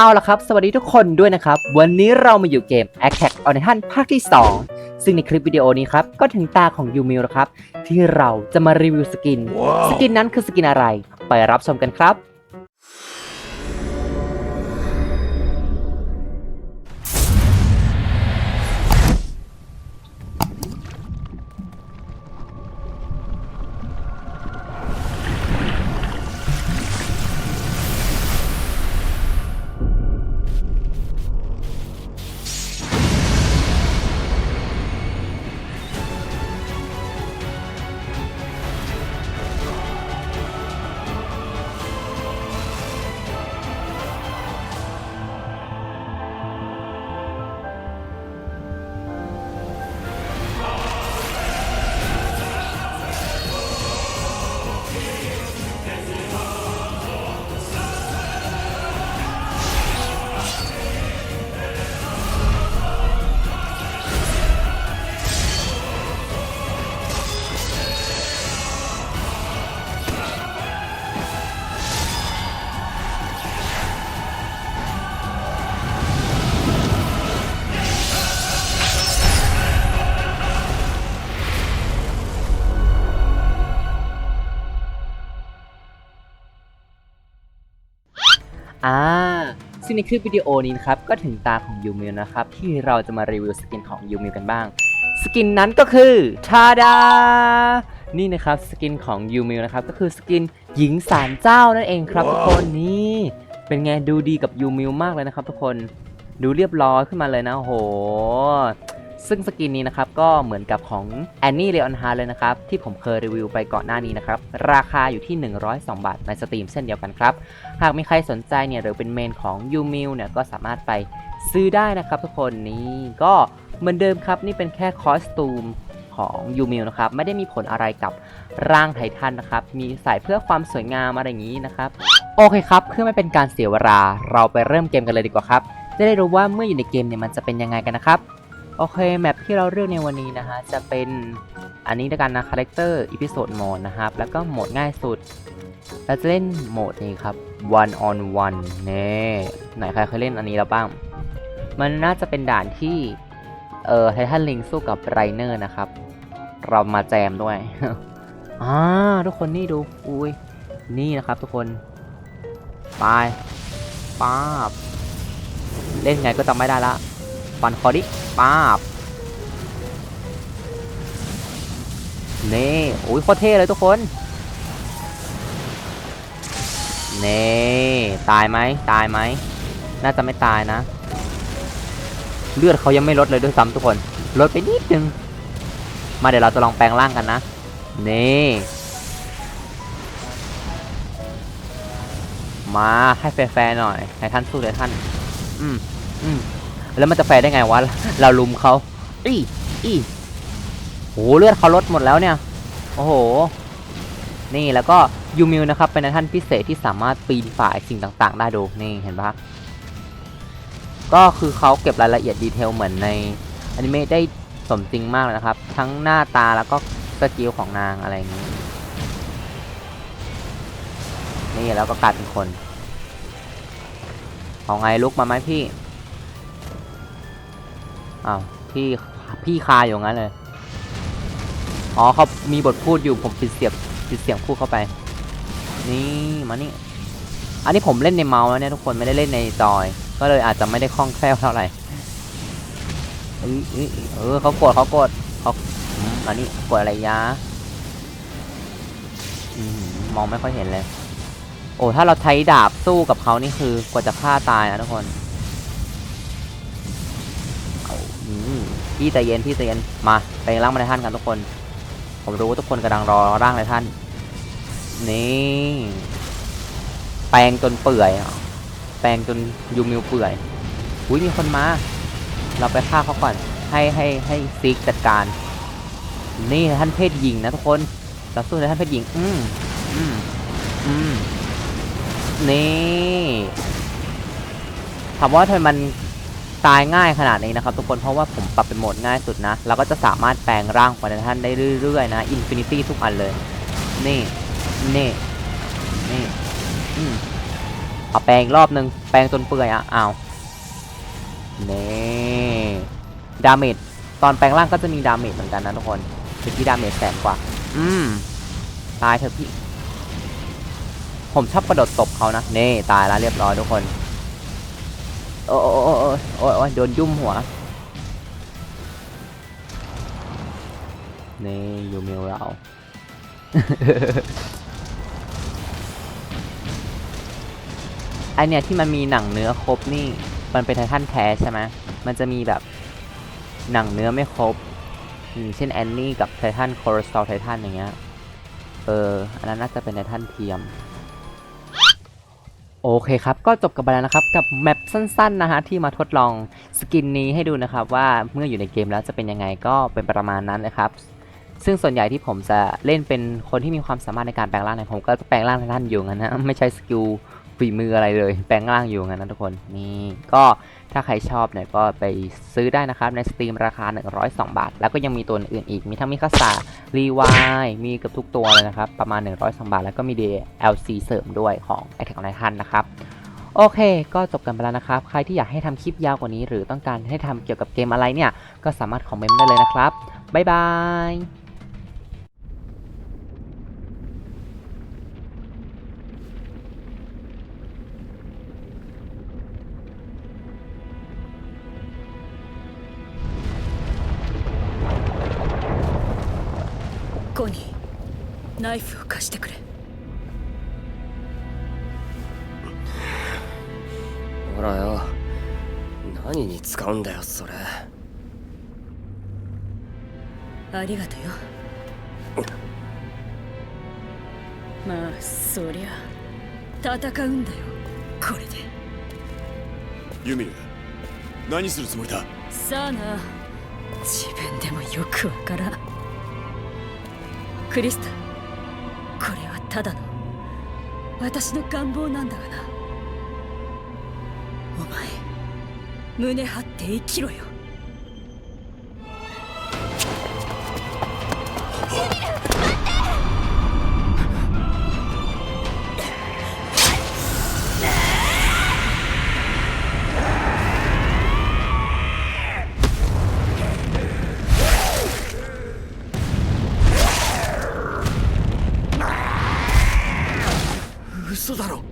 เอาละครับ สวัสดีทุกคนด้วยนะครับ วันนี้เรามาอยู่เกม Attack on Titan ภาคที่ 2 ซึ่งในคลิปวิดีโอนี้ครับ ก็ถึงตาของยูมิวแล้วครับ ที่เราจะมารีวิวสกิน สกินนั้นคือสกินอะไร ไปรับชมกันครับ อ่าซึ่งในคลิปวิดีโอนี้นะครับก็ถึงตาของยูมิวนะครับที่เราจะมารีวิวสกินของยูมิวกันบ้าง สกินนั้นก็คือทาดา นี่นะครับสกินของยูมิวนะครับก็คือสกินหญิงสารเจ้านั่นเองครับทุกคนนี่เป็นไงดูดีกับยูมิวมากเลยนะครับทุกคนดูเรียบร้อยขึ้นมาเลยนะโอ้โห ซึ่งสกินนี้นะครับก็เหมือนกับของแอนนี่เลออนฮาเลยนะครับ ที่ผมเคยรีวิวไปก่อนหน้านี้นะครับ ราคาอยู่ที่ 102 บาทในสตรีมเช่นเดียวกันครับ หากมีใครสนใจเนี่ยหรือเป็นเมนของยูมิวเนี่ยก็สามารถไปซื้อได้นะครับทุกคนนี่ก็เหมือนเดิมครับนี่เป็นแค่คอสตูมของยูมิวนะครับไม่ได้มีผลอะไรกับร่างไททันนะครับ มีใส่เพื่อความสวยงามอะไรอย่างนี้นะครับ โอเคครับ เพื่อไม่เป็นการเสียเวลา เราไปเริ่มเกมกันเลยดีกว่าครับ จะได้รู้ว่าเมื่ออยู่ในเกมเนี่ยมันจะเป็นยังไงกันนะครับ โอเค แมปที่เราเลือกในวันนี้นะฮะ จะเป็นอันนี้ด้วยกันนะคาแรคเตอร์อีพิโซดโหมดนะครับ แล้วก็โหมดง่ายสุด เราจะเล่นโหมดนี้ครับ one on one เน่ไหนใครเคยเล่นอันนี้แล้วบ้าง มันน่าจะเป็นด่านที่ เอ่อไททันลิงสู้กับไรเนอร์นะครับ เรามาแจมด้วยอ่าทุกคนนี่ดู อุ้ย นี่นะครับทุกคนไปป้าบเล่นไงก็จำไม่ได้ละ ฟันคอดิป้าบนี่โอ้ยโคตรเท่เลยทุกคนเน่ตายไหมตายไหมน่าจะไม่ตายนะ เลือดเขายังไม่ลดเลยด้วยซ้ำทุกคน ลดไปนิดนึง มาเดี๋ยวเราจะลองแปลงร่างกันนะเน่มาให้แฟร์ๆหน่อยให้ท่านสู้เลยท่าน อืมอืม แล้วมันจะแฟร์ได้ไงวะ เราลุมเขาอีอีโหเลือดเขาลดหมดแล้วเนี่ย โอ้โห นี่แล้วก็ยูมิวนะครับเป็นท่านพิเศษที่สามารถปีนฝ่ายสิ่งต่างๆ ได้ดู นี่เห็นปะก็คือเขาเก็บรายละเอียดดีเทลเหมือนในอนิเมะได้สมจริงมากเลยนะครับ ทั้งหน้าตาแล้วก็สกิลของนางอะไรอย่างนี้ นี่แล้วก็กลายเป็นคน เอาไงลุกมาไหมพี่ อ้าวพี่พี่คาอยู่งั้นเลย อ๋อเขามีบทพูดอยู่ผมปิดเสียงปิดเสียงพูดเข้าไป นี่มานี่ อันนี้ผมเล่นในเมาส์แล้วเนี่ยทุกคนไม่ได้เล่นในจอย ก็เลยอาจจะไม่ได้คล่องแคล่วเท่าไหร่เอยเอเออเขากดเขากดเขาอันนี้กดอะไรยะมองไม่ค่อยเห็นเลย โอ้ถ้าเราใช้ดาบสู้กับเขานี่คือกว่าจะฆ่าตายนะทุกคน พี่ใจเย็นพี่ใจเย็นมาไปร่างมาในท่านกันทุกคน ผมรู้ว่าทุกคนกำลังรอร่างในท่าน นี่แปลงจนเปื่อยแปลงจนยูมิวเปื่อยอุ้ยมีคนมา เราไปฆ่าเขาก่อน ให้ให้ให้ซิกจัดการ นี่ท่านเพศหญิงนะทุกคนเราสู้ในท่านเพศหญิง อืมอืมอืมนี่ถามว่าทำไมมัน ตายง่ายขนาดนี้นะครับทุกคนเพราะว่าผมปรับเป็นโหมดง่ายสุดนะเราก็จะสามารถแปลงร่างของท่านได้เรื่อยๆนะอินฟินิตี้ทุกอันเลย นี่นี่นี่อืมเอาแปลงอีกรอบหนึ่งแปลงจนเปื่อยอะอ้าวนี่ดาเมจตอนแปลงร่างก็จะมีดาเมจเหมือนกันนะทุกคนคือที่ดาเมจแสนกว่า อืมตายเถอะพี่ ผมชอบกระโดดตบเขานะ นี่ ตายแล้วเรียบร้อยทุกคน โอ้โอ้โอ้โอ้โอ้โดนยุ่มหัวนี่อยู่เมิวเราไอเนี่ยที่มันมีหนังเนื้อครบนี่ มันเป็นไททันแท้ใช่ไหมมันจะมีแบบหนังเนื้อไม่ครบอย่างเช่นแอนนี่กับไททันโครสตอลไททันอย่างเงี้ย เออ อันนั้นน่าจะเป็นไททันเทียม โอเคครับ ก็จบกันไปแล้วนะครับ กับแมปสั้นๆนะฮะที่มาทดลองสกินนี้ให้ดูนะครับ ว่าเมื่ออยู่ในเกมแล้วจะเป็นยังไงก็เป็นประมาณนั้นนะครับซึ่งส่วนใหญ่ที่ผมจะเล่นเป็นคนที่มีความสามารถในการแปลงร่างเนี่ยผมก็จะแปลงร่างท่านอยู่งั้นนะไม่ใช่สกิลฝีมืออะไรเลย แปลงร่างอยู่งั้นนะทุกคนนี่ก็ ถ้าใครชอบเนี่ยก็ไปซื้อได้นะครับในสตรีมราคา 102 บาท แล้วก็ยังมีตัวอื่นอีก มีทั้งมิคาสารีวายมีเกือบทุกตัวเลยนะครับ ประมาณ 102 บาท แล้วก็มี DLC เสริมด้วยของ Attack on Titan นะครับโอเค ก็จบกันไปแล้วนะครับ ใครที่อยากให้ทำคลิปยาวกว่านี้ หรือต้องการให้ทำเกี่ยวกับเกมอะไรเนี่ย ก็สามารถคอมเมนต์ได้เลยนะครับ บ๊ายบาย コニーナイフを貸してくれ。ほらよ。何に使うんだよそれ。ありがとよ。まあそりゃ戦うんだよ。これで。ユミル何するつもりだ？さあな。自分でもよくわからんクリスタこれはただの私の願望なんだがな。お前胸張って生きろよ。Taro!